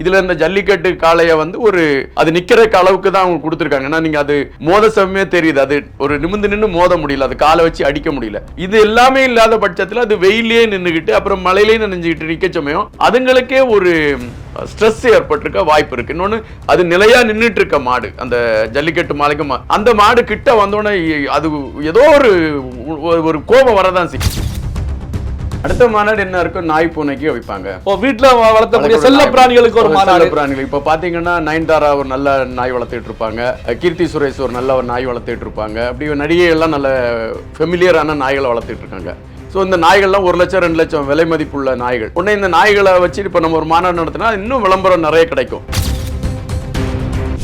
இதுல இந்த ஜல்லிக்கட்டு காளைய வந்து ஒரு அது நிக்கிற அளவுக்கு தான் அவங்க கொடுத்துருக்காங்க. ஏன்னா நீங்க அது மோத சமயமே தெரியுது. அது ஒரு நிமிந்து நின்று மோத முடியல. அது காலை வச்சு அடிக்க முடியல. இது எல்லாமே இல்லாத பட்சத்துல அது வெயிலே நின்றுக்கிட்டு அப்புறம் மழையிலேயே நினைஞ்சுக்கிட்டு நிக்க சமயம் அதுங்களுக்கே ஒரு ஸ்ட்ரெஸ் ஏற்பட்டிருக்க வாய்ப்பு இருக்கு. இன்னொன்று அது நிலையா நின்றுட்டு இருக்க மாடு அந்த ஜல்லிக்கட்டு மாலைக்கு மா- அந்த மாடு கிட்ட வந்தோடனே அது ஏதோ ஒரு ஒரு- ஒரு கோபம் வரதான் செய்யும். அடுத்த மாநாடு என்ன இருக்கும் நாய் பூனைக்கு வைப்பாங்க. இப்போ வீட்டுல வளர்த்தக்கூடிய செல்ல பிராணிகளுக்கு ஒரு மாநாடு. பிராணிகள். இப்ப பாத்தீங்கன்னா நயன்தாரா ஒரு நல்ல நாய் வளர்த்துட்டு இருப்பாங்க. கீர்த்தி சுரேஷ் ஒரு நல்ல ஒரு நாய் வளர்த்துட்டு இருப்பாங்க. அப்படி நடிகை எல்லாம் நல்ல ஃபெமிலியரான நாய்களை வளர்த்துட்டு இருக்காங்க. ஸோ இந்த நாய்கள்லாம் ஒரு லட்சம் ரெண்டு லட்சம் விலை மதிப்புள்ள நாய்கள். உடனே இந்த நாய்களை வச்சு இப்போ நம்ம ஒரு மாநாடு நடத்தினா இன்னும் விளம்பரம் நிறைய கிடைக்கும்.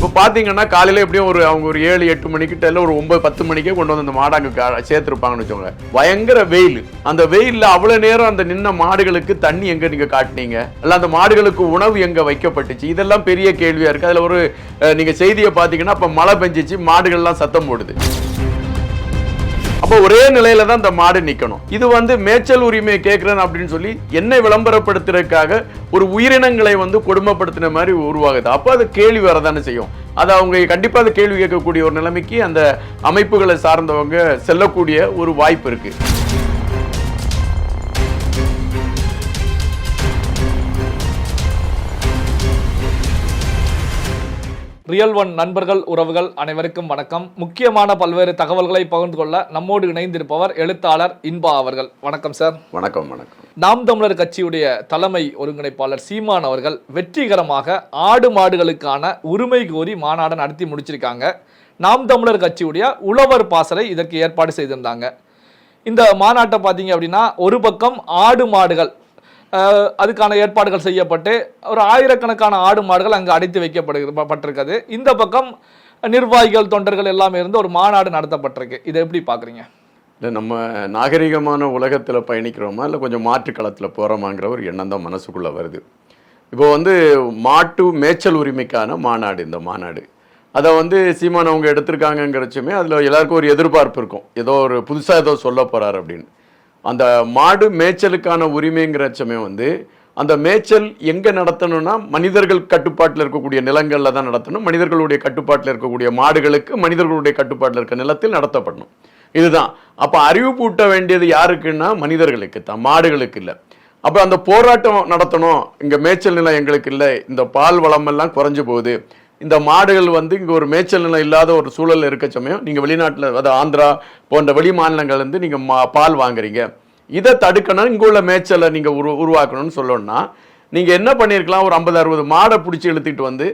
இப்போ பார்த்தீங்கன்னா காலையில் எப்படியும் ஒரு அவங்க ஒரு ஏழு எட்டு மணிக்கிட்ட இல்லை ஒரு ஒன்பது பத்து மணிக்கே கொண்டு வந்து அந்த மாடு அங்கே கா- சேர்த்துருப்பாங்கன்னு வச்சுக்கோங்க பயங்கர வெயில். அந்த வெயிலில் அவ்வளோ நேரம் அந்த நின்ன மாடுகளுக்கு தண்ணி எங்கே நீங்கள் காட்டுனீங்க? இல்லை அந்த மாடுகளுக்கு உணவு எங்கே வைக்கப்பட்டுச்சு? இதெல்லாம் பெரிய கேள்வியாக இருக்குது அதில் ஒரு நீங்கள் செய்தியை பார்த்தீங்கன்னா இப்போ மழை பெஞ்சிச்சு மாடுகள்லாம் சத்தம் போடுது. அப்போ ஒரே நிலையில தான் இந்த மாடு நிக்கணும். இது வந்து மேய்ச்சல் உரிமையை கேட்கிறேன் அப்படின்னு சொல்லி என்னை விளம்பரப்படுத்துறதுக்காக ஒரு உயிரினங்களை வந்து கொடுமைப்படுத்தின மாதிரி உருவாகுது. அப்போ அது கேள்வி வரதானே செய்யும். அது அவங்க கண்டிப்பாக அது கேள்வி கேட்கக்கூடிய ஒரு நிலைமைக்கு அந்த அமைப்புகளை சார்ந்தவங்க செல்லக்கூடிய ஒரு வாய்ப்பு இருக்கு. ரியல் ஒன் நண்பர்கள் உறவுகள் அனைவருக்கும் வணக்கம். முக்கியமான பல்வேறு தகவல்களை பகிர்ந்து கொள்ள நம்மோடு இணைந்திருப்பவர் எழுத்தாளர் இன்பா அவர்கள். வணக்கம் சார். வணக்கம் வணக்கம். நாம் தமிழர் கட்சியுடைய தலைமை ஒருங்கிணைப்பாளர் சீமான் அவர்கள் வெற்றிகரமாக ஆடு மாடுகளுக்கான உரிமை கோரி மாநாடு நடத்தி முடிச்சிருக்காங்க. நாம் தமிழர் கட்சியுடைய உழவர் பாசறை இதற்கு ஏற்பாடு செய்திருந்தாங்க. இந்த மாநாட்டை பார்த்தீங்க அப்படின்னா ஒரு பக்கம் ஆடு மாடுகள் அதுக்கான ஏற்பாடுகள் செய்யப்பட்டு ஒரு ஆயிரக்கணக்கான ஆடு மாடுகள் அங்கு அடைத்து வைக்கப்படுகிறது இந்த பக்கம் நிர்வாகிகள் தொண்டர்கள் எல்லாமே இருந்து ஒரு மாநாடு நடத்தப்பட்டிருக்கு. இதை எப்படி பார்க்குறீங்க இல்லை நம்ம நாகரிகமான உலகத்தில் பயணிக்கிறோமா? இல்லை கொஞ்சம் மாற்று களத்தில் போகிறோமாங்கிற ஒரு எண்ணம் தான் மனசுக்குள்ளே வருது. இப்போ வந்து மாட்டு மேய்ச்சல் உரிமைக்கான மாநாடு இந்த மாநாடு. அதை வந்து சீமான் அவங்க எடுத்திருக்காங்கங்கிறச்சுமே அதில் எல்லாருக்கும் ஒரு எதிர்பார்ப்பு இருக்கும். ஏதோ ஒரு புதுசாக ஏதோ சொல்ல போகிறார் அப்படின்னு. அந்த மாடு மேய்ச்சலுக்கான உரிமைங்கிற சமயம் வந்து அந்த மேய்ச்சல் எங்கே நடத்தணும்னா மனிதர்கள் கட்டுப்பாட்டில் இருக்கக்கூடிய நிலங்களில் தான் நடத்தணும். மனிதர்களுடைய கட்டுப்பாட்டில் இருக்கக்கூடிய மாடுகளுக்கு மனிதர்களுடைய கட்டுப்பாட்டில் இருக்க நிலத்தில் நடத்தப்படணும். இதுதான். அப்போ அறிவு பூட்ட வேண்டியது யாருக்குன்னா மனிதர்களுக்கு தான் மாடுகளுக்கு இல்லை. அப்போ அந்த போராட்டம் நடத்தணும். இங்கே மேய்ச்சல் நிலம் எங்களுக்கு இல்லை. இந்த பால் வளமெல்லாம் குறைஞ்சு போகுது. இந்த மாடுகள் வந்து இங்கே ஒரு மேய்ச்சல் நிலம் இல்லாத ஒரு சூழல் இருக்க சமயம் நீங்கள் வெளிநாட்டில் அதாவது ஆந்திரா போன்ற வெளி மாநிலங்கள் நீங்கள் மா பால் வாங்குறீங்க. இதை தடுக்கணும் இங்கே உள்ள மேய்ச்சலை நீங்கள் உரு உருவாக்கணும்னு சொல்லணும்னா நீங்கள் என்ன பண்ணியிருக்கலாம் ஒரு ஐம்பது அறுபது மாடை பிடிச்சி இழுத்துட்டு வந்து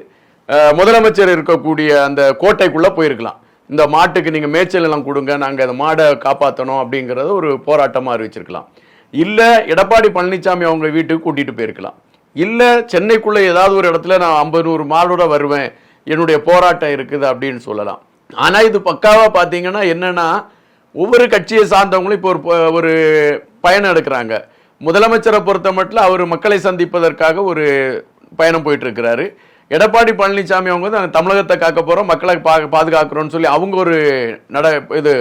முதலமைச்சர் இருக்கக்கூடிய அந்த கோட்டைக்குள்ளே போயிருக்கலாம். இந்த மாட்டுக்கு நீங்கள் மேய்ச்சல் நிலம் கொடுங்க நாங்கள் அந்த மாடை காப்பாற்றணும் அப்படிங்கிறத ஒரு போராட்டமாக அறிவிச்சிருக்கலாம். இல்லை எடப்பாடி பழனிசாமி அவங்க வீட்டுக்கு கூட்டிகிட்டு போயிருக்கலாம். இல்லை சென்னைக்குள்ளே ஏதாவது ஒரு இடத்துல நான் ஐம்பது நூறு மாடோட வருவேன் என்னுடைய போராட்டம் இருக்குது அப்படின்னு சொல்லலாம். ஆனால் இது பக்காவாக பார்த்தீங்கன்னா என்னென்னா ஒவ்வொரு கட்சியை சார்ந்தவங்களும் இப்போ ஒரு ஒரு பயணம் எடுக்கிறாங்க. முதலமைச்சரை பொறுத்த மட்டும் அவர் மக்களை சந்திப்பதற்காக ஒரு பயணம் போயிட்டுருக்கிறாரு. எடப்பாடி பழனிசாமி அவங்க வந்து தமிழகத்தை காக்க போகிறோம் மக்களை பா பாதுகாக்கிறோன்னு சொல்லி அவங்க ஒரு நட இது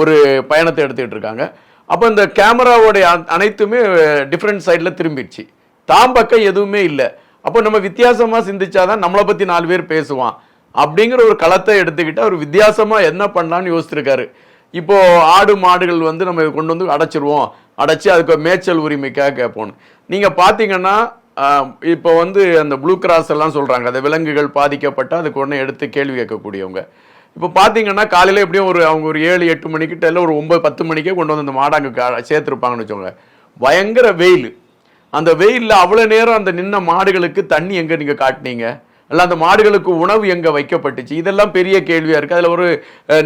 ஒரு பயணத்தை எடுத்துக்கிட்டு இருக்காங்க அப்போ இந்த கேமராவோடைய அனைத்துமே டிஃப்ரெண்ட் சைடில் திரும்பிடுச்சு. தாம் பக்கம் எதுவுமே இல்லை. அப்போ நம்ம வித்தியாசமாக சிந்திச்சாதான் நம்மளை பற்றி நாலு பேர் பேசுவான். அப்படிங்கிற ஒரு களத்தை எடுத்துக்கிட்டு அவர் வித்தியாசமாக என்ன பண்ணலான்னு யோசிச்சிருக்காரு. இப்போ ஆடு மாடுகள் வந்து நம்ம இதை கொண்டு வந்து அடைச்சிருவோம். அடைச்சி அதுக்கு மேய்ச்சல் உரிமைக்காக கேட்போம் நீங்கள் பார்த்தீங்கன்னா இப்போ வந்து அந்த ப்ளூ கிராஸ் எல்லாம் சொல்கிறாங்க அந்த விலங்குகள் பாதிக்கப்பட்ட அதுக்கு உடனே எடுத்து கேள்வி கேட்கக்கூடியவங்க. இப்போ பார்த்தீங்கன்னா காலையில் எப்படியும் ஒரு அவங்க ஒரு ஏழு எட்டு மணிக்கிட்ட இல்லை ஒரு ஒம்பது பத்து மணிக்கே கொண்டு வந்து அந்த மாடு அங்கே கா- சேர்த்திருப்பாங்கன்னு வச்சுக்கோங்க. பயங்கர வெயில். அந்த வெயிலில் அவ்வளோ நேரம் அந்த நின்ன மாடுகளுக்கு தண்ணி எங்கே நீங்கள் காட்டினீங்க? இல்லை அந்த மாடுகளுக்கு உணவு எங்கே வைக்கப்பட்டுச்சு? இதெல்லாம் பெரிய கேள்வியாக இருக்குது அதில் ஒரு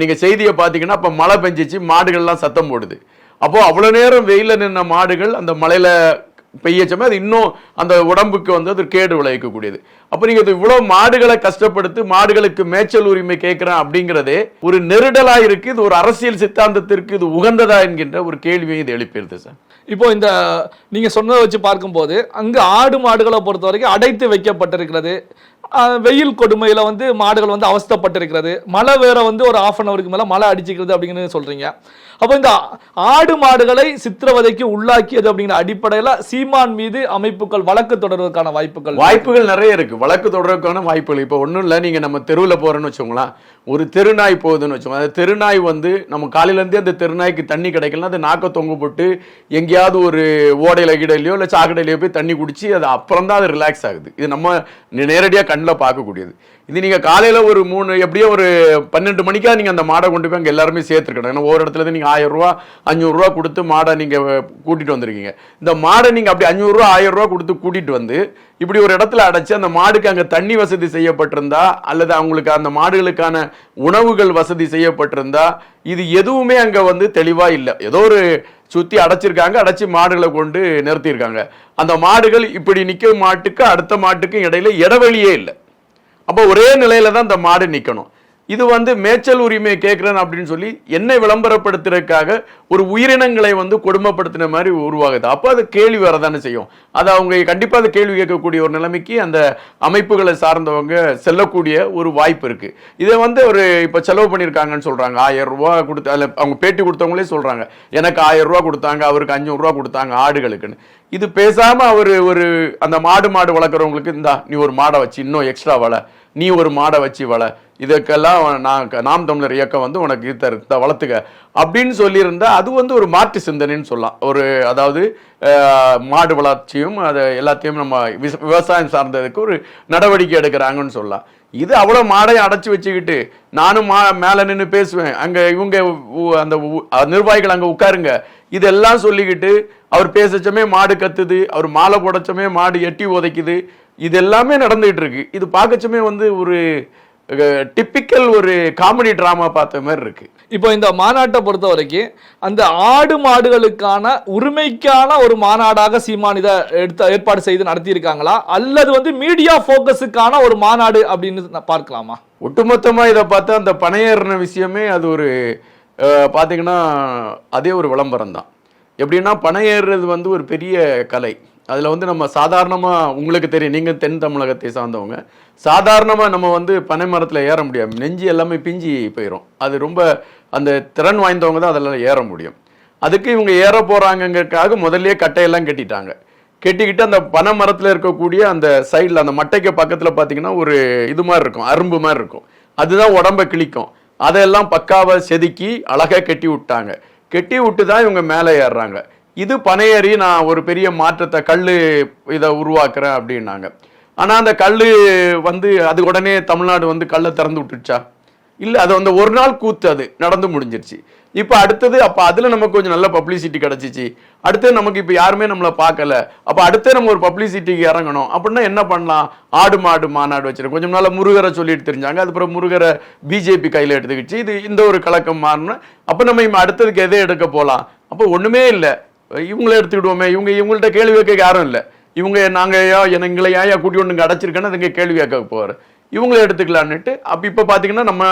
நீங்கள் செய்தியை பார்த்தீங்கன்னா அப்போ மழை பெஞ்சிச்சு மாடுகள்லாம் சத்தம் போடுது. அப்போது அவ்வளோ நேரம் வெயிலில் நின்ன மாடுகள் அந்த மலையில் பெய்யச்சமே அது இன்னும் அந்த உடம்புக்கு வந்து அது கேடு விளைவிக்கக்கூடியது. அப்போ நீங்கள் இவ்வளோ மாடுகளை கஷ்டப்படுத்தி மாடுகளுக்கு மேய்ச்சல் உரிமை கேட்குறேன் அப்படிங்கிறதே ஒரு நெருடலாக இருக்குது இது ஒரு அரசியல் சித்தாந்தத்திற்கு இது உகந்ததா என்கின்ற ஒரு கேள்வியை இது எழுப்பிடுது சார். இப்போ இந்த நீங்கள் சொன்னதை வச்சு பார்க்கும்போது அங்கு ஆடு மாடுகளை பொறுத்த வரைக்கும் அடைத்து வைக்கப்பட்டிருக்கிறது. வெயில் கொடுமையில் வந்து மாடுகள் வந்து அவஸ்தைப்பட்டிருக்கிறது. மழை வேற வந்து ஒரு ஆஃப் அன் அவருக்கு மேலே மழை அடிச்சுக்கிறது அப்படிங்கிறது சொல்கிறீங்க அப்போ இந்த ஆடு மாடுகளை சித்திரவதைக்கு உள்ளாக்கியது அப்படிங்கிற அடிப்படையில் சீமான் மீது அமைப்புகள் வழக்கு தொடர்வதற்கான வாய்ப்புகள் வாய்ப்புகள் நிறைய இருக்கு. வழக்கு தொடர்வதற்கான வாய்ப்புகள். இப்போ ஒன்றும் இல்லை நீங்கள் நம்ம தெருவில் போகிறோன்னு வச்சுக்கோங்களேன். ஒரு தெருநாய் போகுதுன்னு வச்சுக்கோங்க. அந்த தெருநாய் வந்து நம்ம காலையிலேருந்தே அந்த தெருநாய்க்கு தண்ணி கிடைக்கலன்னா அது நாக்க தொங்க போட்டு எங்கேயாவது ஒரு ஓடையில கிடையிலையோ இல்லை சாக்கடையிலையோ போய் தண்ணி குடிச்சு அது அப்புறம் தான் அது ரிலாக்ஸ் ஆகுது. இது நம்ம நேரடியாக கண்ணில் பார்க்கக்கூடியது. இது நீங்கள் காலையில் ஒரு மூணு எப்படியோ ஒரு பன்னெண்டு மணிக்காக நீங்கள் அந்த மாடை கொண்டு போய் அங்கே எல்லாருமே சேர்த்துருக்கணும். ஏன்னா ஒவ்வொரு இடத்துல நீங்கள் ஆயிரரூவா அஞ்சூறுரூவா கொடுத்து மாடை நீங்கள் கூட்டிகிட்டு வந்திருக்கீங்க. இந்த மாடை நீங்கள் அப்படி அஞ்சூறுரூவா ஆயிரரூவா கொடுத்து கூட்டிகிட்டு வந்து இப்படி ஒரு இடத்துல அடைச்சி அந்த மாடுக்கு அங்கே தண்ணி வசதி செய்யப்பட்டிருந்தா அல்லது அவங்களுக்கு அந்த மாடுகளுக்கான உணவுகள் வசதி செய்யப்பட்டிருந்தா இது எதுவுமே அங்கே வந்து தெளிவாக இல்லை. ஏதோ ஒரு சுற்றி அடைச்சிருக்காங்க அடைச்சி மாடுகளை கொண்டு நிறுத்தியிருக்காங்க. அந்த மாடுகள் இப்படி நிற்க மாட்டுக்கு அடுத்த மாட்டுக்கும் இடையில இடைவெளியே இல்லை. அப்போ ஒரே நிலையில தான் இந்த மாடு நிற்கணும் இது வந்து மேய்ச்சல் உரிமையை கேட்குறேன் அப்படின்னு சொல்லி என்னை விளம்பரப்படுத்துறதுக்காக ஒரு உயிரினங்களை வந்து கொடுமைப்படுத்தின மாதிரி உருவாகுது. அப்போ அது கேள்வி வரதானே செய்யும். அது அவங்க கண்டிப்பாக அது கேள்வி கேட்கக்கூடிய ஒரு நிலைமைக்கு அந்த அமைப்புகளை சார்ந்தவங்க செல்லக்கூடிய ஒரு வாய்ப்பு இருக்குது இதை வந்து ஒரு இப்போ செலவு பண்ணியிருக்காங்கன்னு சொல்கிறாங்க ஆயிரம் ரூபா கொடுத்து அதில் அவங்க பேட்டி கொடுத்தவங்களே சொல்கிறாங்க எனக்கு ஆயிரம் ரூபா கொடுத்தாங்க அவருக்கு அஞ்சூறுரூவா கொடுத்தாங்க ஆடுகளுக்குன்னு. இது பேசாமல் அவர் ஒரு அந்த மாடு மாடு வளர்க்குறவங்களுக்கு இந்தா நீ ஒரு மாடை வச்சு இன்னும் எக்ஸ்ட்ரா வள. நீ ஒரு மாடை வச்சு வள. இதுக்கெல்லாம் நான் நாம் தமிழர் இயக்கம் வந்து உனக்கு இது தரு வளர்த்துக்க. அப்படின்னு சொல்லியிருந்தா அது வந்து ஒரு மாற்று சிந்தனைன்னு சொல்லலாம். ஒரு அதாவது மாடு வளர்ச்சியும் அதை எல்லாத்தையும் நம்ம விவசாயம் சார்ந்ததுக்கு ஒரு நடவடிக்கை எடுக்கிறாங்கன்னு சொல்லலாம். இது அவ்வளோ மாடையும் அடைச்சி வச்சுக்கிட்டு நானும் மா மேலே நின்று பேசுவேன். அங்கே இவங்க அந்த நிர்வாகிகள் அங்கே உட்காருங்க. இதெல்லாம் சொல்லிக்கிட்டு அவர் பேசச்சமே மாடு கத்துது அவர் மாலை புடைச்சமே மாடு எட்டி உதைக்குது. இது எல்லாமே நடந்துகிட்டு இருக்கு இது பார்க்கச்சமே வந்து ஒரு டிப்பிக்கல் ஒரு காமெடி டிராமா பார்த்த மாதிரி இருக்கு. இப்போ இந்த மாநாட்டை பொறுத்த வரைக்கும் அந்த ஆடு மாடுகளுக்கான உரிமைக்கான ஒரு மாநாடாக சீமான் இதை எடுத்து ஏற்பாடு செய்து நடத்தியிருக்காங்களா? அல்லது வந்து மீடியா ஃபோக்கஸுக்கான ஒரு மாநாடு அப்படின்னு பார்க்கலாமா? ஒட்டுமொத்தமா இதை பார்த்தா அந்த பணையேறின விஷயமே அது ஒரு அஹ், பாத்தீங்கன்னா அதே ஒரு விளம்பரம் தான் எப்படின்னா பணையேறுறது வந்து ஒரு பெரிய கலை. அதில் வந்து நம்ம சாதாரணமாக உங்களுக்கு தெரியும். நீங்கள் தென் தமிழகத்தை சார்ந்தவங்க. சாதாரணமாக நம்ம வந்து பனை மரத்தில் ஏற முடியாது. நெஞ்சு எல்லாமே பிஞ்சி போயிடும் அது ரொம்ப அந்த திறன் வாய்ந்தவங்க தான் அதெல்லாம் ஏற முடியும். அதுக்கு இவங்க ஏற போகிறாங்கங்கிறதுக்காக முதல்லயே கட்டையெல்லாம் கட்டிட்டாங்க. கெட்டிக்கிட்டு அந்த பனை மரத்தில் இருக்கக்கூடிய அந்த சைடில் அந்த மட்டைக்கு பக்கத்தில் பார்த்தீங்கன்னா ஒரு இது மாதிரி இருக்கும். அரும்பு மாதிரி இருக்கும். அதுதான் உடம்ப கிழிக்கும். அதெல்லாம் பக்காவை செதுக்கி அழகாக கட்டி விட்டாங்க. கெட்டி விட்டு தான் இவங்க மேலே ஏறுறாங்க. இது பனையேறி நான் ஒரு பெரிய மாற்றத்தை கல் இதை உருவாக்குறேன் அப்படின்னாங்க. ஆனால் அந்த கல் வந்து அது உடனே தமிழ்நாடு வந்து கல்லை திறந்து விட்டுருச்சா இல்லை அது வந்து ஒரு நாள் கூத்து அது நடந்து முடிஞ்சிருச்சு. இப்போ அடுத்தது அப்போ அதில் நமக்கு கொஞ்சம் நல்ல பப்ளிசிட்டி கிடச்சிச்சு. அடுத்து நமக்கு இப்போ யாருமே நம்மளை பார்க்கல. அப்போ அடுத்து நம்ம ஒரு பப்ளிசிட்டிக்கு இறங்கணும். அப்படின்னா என்ன பண்ணலாம்? ஆடு மாடு மாநாடு வச்சிருக்கோம் கொஞ்சம் நாள் முருகரை சொல்லிட்டு தெரிஞ்சாங்க. அதுக்கப்புறம் முருகரை பிஜேபி கையில் எடுத்துக்கிச்சு. இது இந்த ஒரு கலக்கம் மாறினா அப்போ நம்ம இப்போ அடுத்ததுக்கு எதை எடுக்க போகலாம் அப்போ ஒன்றுமே இல்லை. இவங்கள எடுத்துக்கிடுவோமே. இவங்க இவங்கள்ட்ட கேள்வி கேட்க யாரும் இல்லை. இவங்க நாங்கள் ஏன் என்ன எங்களை ஏன் கூட்டி ஒன்று அடைச்சிருக்கேன்னு அதுங்க கேள்வி கேட்க போவார். இவங்கள எடுத்துக்கலான்னுட்டு அப்போ இப்போ பார்த்தீங்கன்னா நம்ம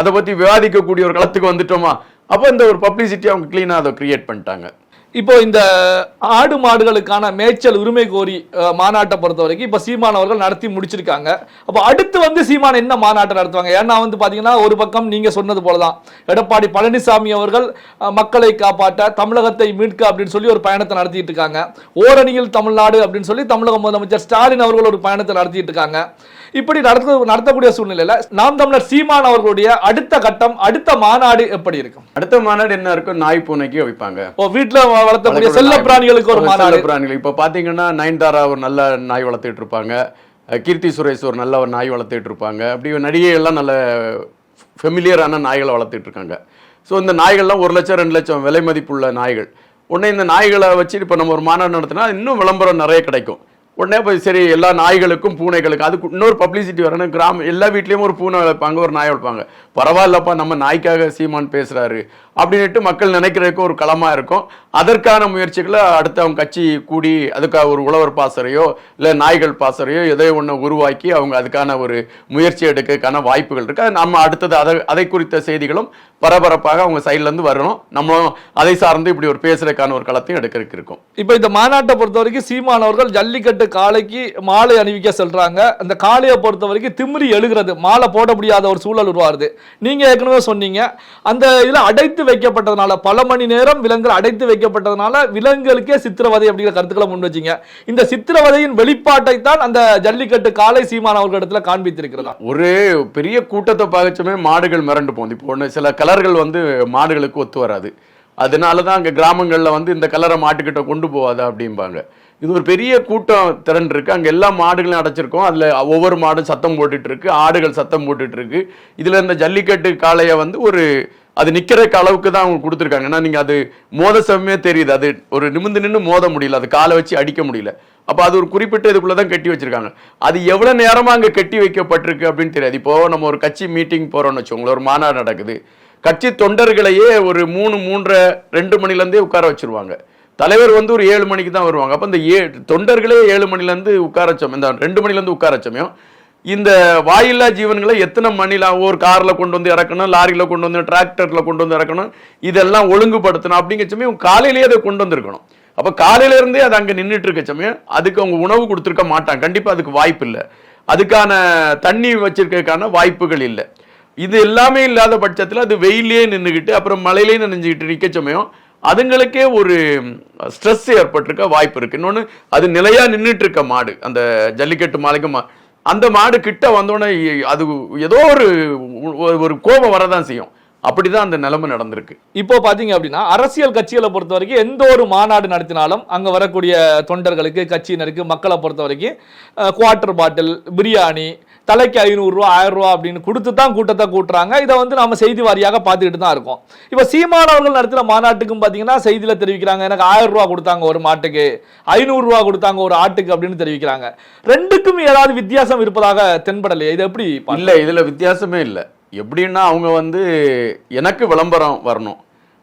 அதை பற்றி விவாதிக்கக்கூடிய ஒரு களத்துக்கு வந்துட்டோமா? அப்போ இந்த ஒரு பப்ளிசிட்டி அவங்க கிளீனாக அதை க்ரியேட் பண்ணிட்டாங்க. இப்போ இந்த ஆடு மாடுகளுக்கான மேய்ச்சல் உரிமை கோரி மாநாட்டை பொறுத்த வரைக்கும் இப்போ சீமான் அவர்கள் நடத்தி முடிச்சிருக்காங்க. அப்போ அடுத்து வந்து சீமான் என்ன மாநாட்டை நடத்துவாங்க? ஏன்னா வந்து பாத்தீங்கன்னா ஒரு பக்கம் நீங்க சொன்னது போலதான். எடப்பாடி பழனிசாமி அவர்கள் மக்களை காப்பாற்ற தமிழகத்தை மீட்க அப்படின்னு சொல்லி ஒரு பயணத்தை நடத்திட்டு இருக்காங்க. ஓரணியில் தமிழ்நாடு அப்படின்னு சொல்லி தமிழக முதலமைச்சர் ஸ்டாலின் அவர்கள் ஒரு பயணத்தை நடத்திட்டு இருக்காங்க. இப்படி நடத்த நடத்தக்கூடிய சூழ்நிலையில நாம் தமிழர் சீமான் அவர்களுடைய அடுத்த கட்டம் அடுத்த மாநாடு எப்படி இருக்கும்? அடுத்த மாநாடு என்ன இருக்கும்? நாய் பூனைக்கு வைப்பாங்க. ஓ வீட்டுல வளர்த்தக்கூடிய செல்ல பிராணிகளுக்கு ஒரு செல்ல பிராணிகள். இப்ப பாத்தீங்கன்னா நயன்தாரா ஒரு நல்ல நாய் வளர்த்துட்டு இருப்பாங்க. கீர்த்தி சுரேஷ் ஒரு நல்ல ஒரு நாய் வளர்த்துட்டு இருப்பாங்க. அப்படி நடிகை எல்லாம் நல்ல ஃபெமிலியரான நாய்களை வளர்த்துட்டு இருக்காங்க. ஸோ இந்த நாய்கள்லாம் ஒரு லட்சம் ரெண்டு லட்சம் விலை மதிப்புள்ள நாய்கள். உடனே இந்த நாய்களை வச்சு இப்போ நம்ம ஒரு மாநாடு நடத்தினா இன்னும் விளம்பரம் நிறைய கிடைக்கும். உடனே போய் சரி எல்லா நாய்களுக்கும் பூனைகளுக்கும் அதுக்கு இன்னொரு பப்ளிசிட்டி வரணும். கிராமம் எல்லா வீட்லேயும் ஒரு பூனை வளர்ப்பாங்க ஒரு நாய் வளர்ப்பாங்க. பரவாயில்லப்பா நம்ம நாய்க்காக சீமான் பேசுறாரு. அப்படின்னுட்டு மக்கள் நினைக்கிறதுக்கு ஒரு களமாக இருக்கும். அதற்கான முயற்சிகளை அடுத்து அவங்க கட்சி கூடி அதுக்காக ஒரு உழவர் பாசறையோ இல்லை நாய்கள் பாசறையோ எதோ ஒன்று உருவாக்கி அவங்க அதுக்கான ஒரு முயற்சி எடுக்கிறதுக்கான வாய்ப்புகள் இருக்குது நம்ம அடுத்தது அதை அதை குறித்த செய்திகளும் பரபரப்பாக அவங்க சைட்லேருந்து வரணும். நம்மளும் அதை சார்ந்து இப்படி ஒரு பேசுறதுக்கான ஒரு களத்தையும் எடுக்கிறதுக்கு இருக்கும். இப்போ இந்த மாநாட்டை பொறுத்த வரைக்கும் சீமானவர்கள் ஜல்லிக்கட்டு காலைக்கு காளைக்கு மாலை அணிவிக்க செல்றாங்க. அந்த காளையை பொறுத்த வரைக்கும் திமிரி எழுகிறது. மாலை போட முடியாத ஒரு சூழல் உருவாருது நீங்க ஏற்கனவே சொன்னீங்க. அந்த இதில் அடைத்து வைக்கப்பட்டதுனால பல மணி நேரம் விலங்குகள் அடைத்து வைக்கப்பட்டதுனால விலங்குகளுக்கே சித்திரவதை அப்படிங்கிற கருத்துக்களை முன் வச்சீங்க. இந்த சித்திரவதையின் வெளிப்பாட்டை தான் அந்த ஜல்லிக்கட்டு காலை சீமான் அவர்களிடத்துல காண்பித்திருக்கிறதா? ஒரு பெரிய கூட்டத்தை பார்க்கச்சுமே மாடுகள் மிரண்டு போகுது. இப்போ ஒன்று சில கலர்கள் வந்து மாடுகளுக்கு ஒத்து வராது. அதனால தான் அங்கே கிராமங்களில் வந்து இந்த கலரை மாட்டுக்கிட்ட கொண்டு போகாத அப்படிம்பாங்க. இது ஒரு பெரிய கூட்டம் திறன் இருக்கு. அங்கே எல்லா மாடுகளையும் அடைச்சிருக்கோம். அதில் ஒவ்வொரு மாடும் சத்தம் போட்டுட்டு இருக்கு ஆடுகள் சத்தம் போட்டுட்டு இருக்கு இதில் இந்த ஜல்லிக்கட்டு காளையை வந்து ஒரு அது நிற்கிற அளவுக்கு தான் அவங்க கொடுத்துருக்காங்க. ஏன்னா நீங்கள் அது மோத சமயமே தெரியுது. அது ஒரு நிமிந்து நின்று மோத முடியல. அது காலை வச்சு அடிக்க முடியல. அப்போ அது ஒரு குறிப்பிட்ட இதுக்குள்ளே தான் கட்டி வச்சிருக்காங்க. அது எவ்வளோ நேரமாக அங்கே கட்டி வைக்கப்பட்டிருக்கு அப்படின்னு தெரியாது. இப்போ நம்ம ஒரு கட்சி மீட்டிங் போகிறோம்னு வச்சுக்கோங்களேன். ஒரு மாநாடு நடக்குது. கட்சி தொண்டர்களையே ஒரு மூணு மூன்றரை ரெண்டு மணிலேருந்தே உட்கார வச்சிருவாங்க. தலைவர் வந்து ஒரு ஏழு மணிக்கு தான் வருவாங்க. அப்போ இந்த ஏ தொண்டர்களே ஏழு மணிலேருந்து உட்கார இந்த ரெண்டு மணிலேருந்து உட்கார இந்த வாயில்லா ஜீவன்களை எத்தனை மணியில் ஒரு காரில் கொண்டு வந்து இறக்கணும் லாரியில் கொண்டு வந்து டிராக்டரில் கொண்டு வந்து இறக்கணும் இதெல்லாம் ஒழுங்குபடுத்தணும் அப்படிங்கிற சமயம் காலையிலேயே அதை கொண்டு வந்திருக்கணும். அப்போ காலையிலேருந்தே அது அங்கே நின்றுட்டு இருக்க சமயம் அதுக்கு அவங்க உணவு கொடுத்துருக்க மாட்டாங்க. கண்டிப்பாக அதுக்கு வாய்ப்பு இல்லை. அதுக்கான தண்ணி வச்சிருக்கிறதுக்கான வாய்ப்புகள் இல்லை. இது எல்லாமே இல்லாத பட்சத்தில் அது வெயிலே நின்றுக்கிட்டு அப்புறம் மழையிலே நினைஞ்சுக்கிட்டு நிற்க சமயம் அதுங்களுக்கே ஒரு ஸ்ட்ரெஸ் ஏற்பட்டிருக்க வாய்ப்பு இருக்கு. இன்னொன்று அது நிலையாக நின்றுட்டு இருக்க மாடு. அந்த ஜல்லிக்கட்டு மாலைக்கு மா அந்த மாடு கிட்ட வந்தோடனே அது ஏதோ ஒரு ஒரு கோபம் வரதான் செய்யும். அப்படிதான் அந்த நிலைமை நடந்திருக்கு. இப்போ பாத்தீங்க அப்படின்னா அரசியல் கட்சிகளை பொறுத்த வரைக்கும் எந்த ஒரு மாநாடு நடத்தினாலும் அங்க வரக்கூடிய தொண்டர்களுக்கு கட்சியினருக்கு மக்களை பொறுத்த வரைக்கும் குவார்டர் பாட்டில் பிரியாணி தலைக்கு ஐநூறுரூவா ஆயிரரூவா அப்படின்னு கொடுத்து தான் கூட்டத்தை கூட்டுறாங்க. இதை வந்து நம்ம செய்தி வாரியாக பார்த்துக்கிட்டு தான் இருக்கோம். இப்போ சீமானவர்கள் நடத்தின மாநாட்டுக்கும் பார்த்தீங்கன்னா செய்தியில் தெரிவிக்கிறாங்க எனக்கு ஆயிரரூவா கொடுத்தாங்க ஒரு மாட்டுக்கு ஐநூறுரூவா கொடுத்தாங்க ஒரு ஆட்டுக்கு அப்படின்னு தெரிவிக்கிறாங்க. ரெண்டுக்கும் ஏதாவது வித்தியாசம் இருப்பதாக தென்படலையே? இது எப்படி இல்லை இதில் வித்தியாசமே இல்லை. எப்படின்னா அவங்க வந்து எனக்கு விளம்பரம் வரணும்.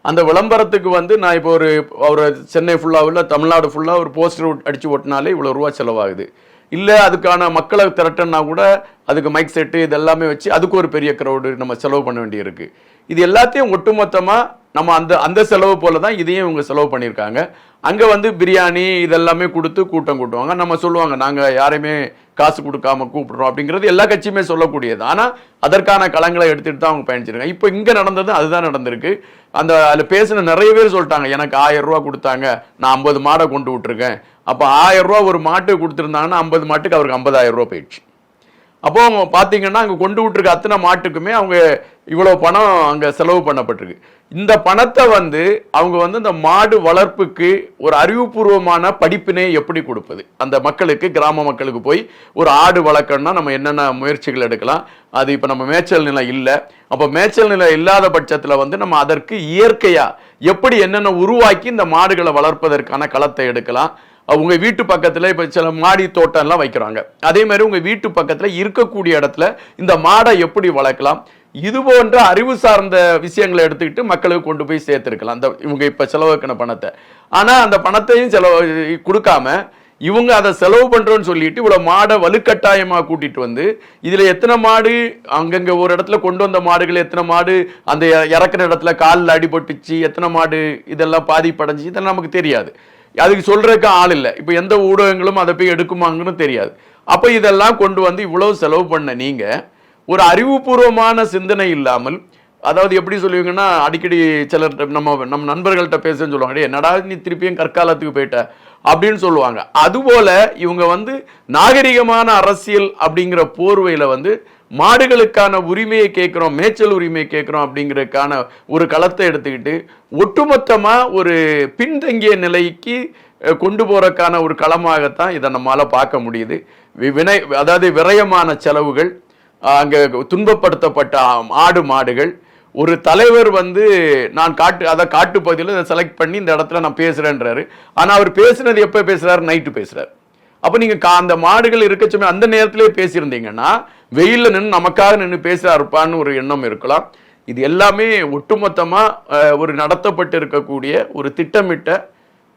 அந்த விளம்பரத்துக்கு வந்து நான் இப்போ ஒரு ஒரு சென்னை ஃபுல்லாக உள்ள தமிழ்நாடு ஃபுல்லாக ஒரு போஸ்டர் அடித்து ஓட்டினாலே இவ்வளோ ரூபா செலவாகுது. இல்லை அதுக்கான மக்களை திரட்டன்னா கூட அதுக்கு மைக் செட்டு இது எல்லாமே வச்சு அதுக்கு ஒரு பெரிய க்ரௌடு நம்ம செலவு பண்ண வேண்டியிருக்கு. இது எல்லாத்தையும் ஒட்டுமொத்தமாக நம்ம அந்த அந்த செலவு போல தான் இதையும் இவங்க செலவு பண்ணியிருக்காங்க. அங்கே வந்து பிரியாணி இதெல்லாமே கொடுத்து கூட்டம் கூட்டுவாங்க. நம்ம சொல்லுவாங்க நாங்கள் யாரையுமே காசு கொடுக்காம கூப்பிடுறோம் அப்படிங்கிறது எல்லா கட்சியுமே சொல்லக்கூடியது. ஆனால் அதற்கான களங்களை எடுத்துகிட்டு தான் அவங்க பயணிச்சிருக்காங்க. இப்போ இங்கே நடந்தது அதுதான் நடந்திருக்கு. அந்த அதில் பேசின நிறைய பேர் சொல்லிட்டாங்க எனக்கு ஆயிரம் ரூபா கொடுத்தாங்க. நான் ஐம்பது மாடை கொண்டு விட்டுருக்கேன். அப்போ ஆயிரம் ரூபா ஒரு மாட்டு கொடுத்துருந்தாங்கன்னா ஐம்பது மாட்டுக்கு அவருக்கு ஐம்பதாயிரம் ரூபா போயிடுச்சு. அப்போ அவங்க பார்த்தீங்கன்னா அங்கே கொண்டு விட்டுருக்க அத்தனை மாட்டுக்குமே அவங்க இவ்வளோ பணம் அங்கே செலவு பண்ணப்பட்டிருக்கு. இந்த பணத்தை வந்து அவங்க வந்து இந்த மாடு வளர்ப்புக்கு ஒரு அறிவுபூர்வமான படிப்பினை எப்படி கொடுப்பது? அந்த மக்களுக்கு கிராம மக்களுக்கு போய் ஒரு ஆடு வளர்க்கணும்னா நம்ம என்னென்ன முயற்சிகள் எடுக்கலாம்? அது இப்போ நம்ம மேய்ச்சல் நிலம் இல்லை. அப்போ மேய்ச்சல் நிலை இல்லாத பட்சத்தில் வந்து நம்ம அதற்கு இயற்கையாக எப்படி என்னென்ன உருவாக்கி இந்த மாடுகளை வளர்ப்பதற்கான களத்தை எடுக்கலாம்? உங்கள் வீட்டு பக்கத்தில் இப்போ சில மாடி தோட்டம்லாம் வைக்கிறாங்க. அதே மாதிரி உங்கள் வீட்டு பக்கத்தில் இருக்கக்கூடிய இடத்துல இந்த மாடை எப்படி வளர்க்கலாம்? இது போன்ற அறிவு சார்ந்த விஷயங்களை எடுத்துக்கிட்டு மக்களுக்கு கொண்டு போய் சேர்த்துருக்கலாம். அந்த இவங்க இப்போ செலவழிக்கின பணத்தை. ஆனால் அந்த பணத்தையும் செலவு கொடுக்காம இவங்க அதை செலவு பண்ணுறோன்னு சொல்லிட்டு இவ்வளோ மாடை வலுக்கட்டாயமாக கூட்டிகிட்டு வந்து இதில் எத்தனை மாடு அங்கங்கே ஒரு இடத்துல கொண்டு வந்த மாடுகள் எத்தனை மாடு அந்த இறக்குற இடத்துல காலில் அடிபட்டுச்சு எத்தனை மாடு இதெல்லாம் பாதிப்படைஞ்சி இதெல்லாம் நமக்கு தெரியாது. அதுக்கு சொல்றதுக்கு ஆள் இல்லை. இப்போ எந்த ஊடகங்களும் அதை போய் எடுக்குமாங்கன்னு தெரியாது. அப்போ இதெல்லாம் கொண்டு வந்து இவ்வளவு செலவு பண்ண நீங்க ஒரு அறிவுபூர்வமான சிந்தனை இல்லாமல் அதாவது எப்படி சொல்லுவீங்கன்னா அடிக்கடி சிலர் நம்ம நம்ம நண்பர்கள்ட்ட பேசுன்னு சொல்லுவாங்க. என்னடா நீ திருப்பியும் கற்காலத்துக்கு போயிட்ட? அப்படின்னு சொல்லுவாங்க. அதுபோல இவங்க வந்து நாகரிகமான அரசியல் அப்படிங்கிற போர்வையில் வந்து மாடுகளுக்கான உரிமையை கேட்குறோம் மேய்ச்சல் உரிமையை கேட்குறோம் அப்படிங்கிறதுக்கான ஒரு களத்தை எடுத்துக்கிட்டு ஒட்டுமொத்தமாக ஒரு பின்தங்கிய நிலைக்கு கொண்டு போகிறக்கான ஒரு களமாகத்தான் இதை நம்மளால் பார்க்க முடியுது. வி- வினை அதாவது விரயமான செலவுகள் அங்கே துன்பப்படுத்தப்பட்ட ஆடு மாடுகள் ஒரு தலைவர் வந்து நான் காட்டு அதை காட்டு பகுதியில் இதை செலக்ட் பண்ணி இந்த இடத்துல நான் பேசுகிறேன்றாரு ஆனால் அவர் பேசுனது எப்போ பேசுகிறாரு நைட்டு பேசுகிறார் அப்போ நீங்கள் கா- அந்த மாடுகள் இருக்கச்சுமே அந்த நேரத்திலே பேசியிருந்தீங்கன்னா வெயிலில் நின்று நமக்காக நின்று பேசுகிறாருப்பான்னு ஒரு எண்ணம் இருக்கலாம். இது எல்லாமே ஒட்டுமொத்தமாக ஒரு நடத்தப்பட்டு இருக்கக்கூடிய ஒரு திட்டமிட்ட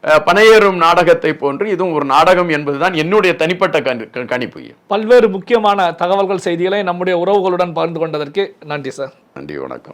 பனையேறும் நாடகத்தை போன்று இதுவும் ஒரு நாடகம் என்பதுதான் என்னுடைய தனிப்பட்ட கணி- கணிப்பு. பல்வேறு முக்கியமான தகவல்கள் செய்திகளை நம்முடைய உறவுகளுடன் பகிர்ந்து கொண்டதற்கு நன்றி சார். நன்றி வணக்கம்.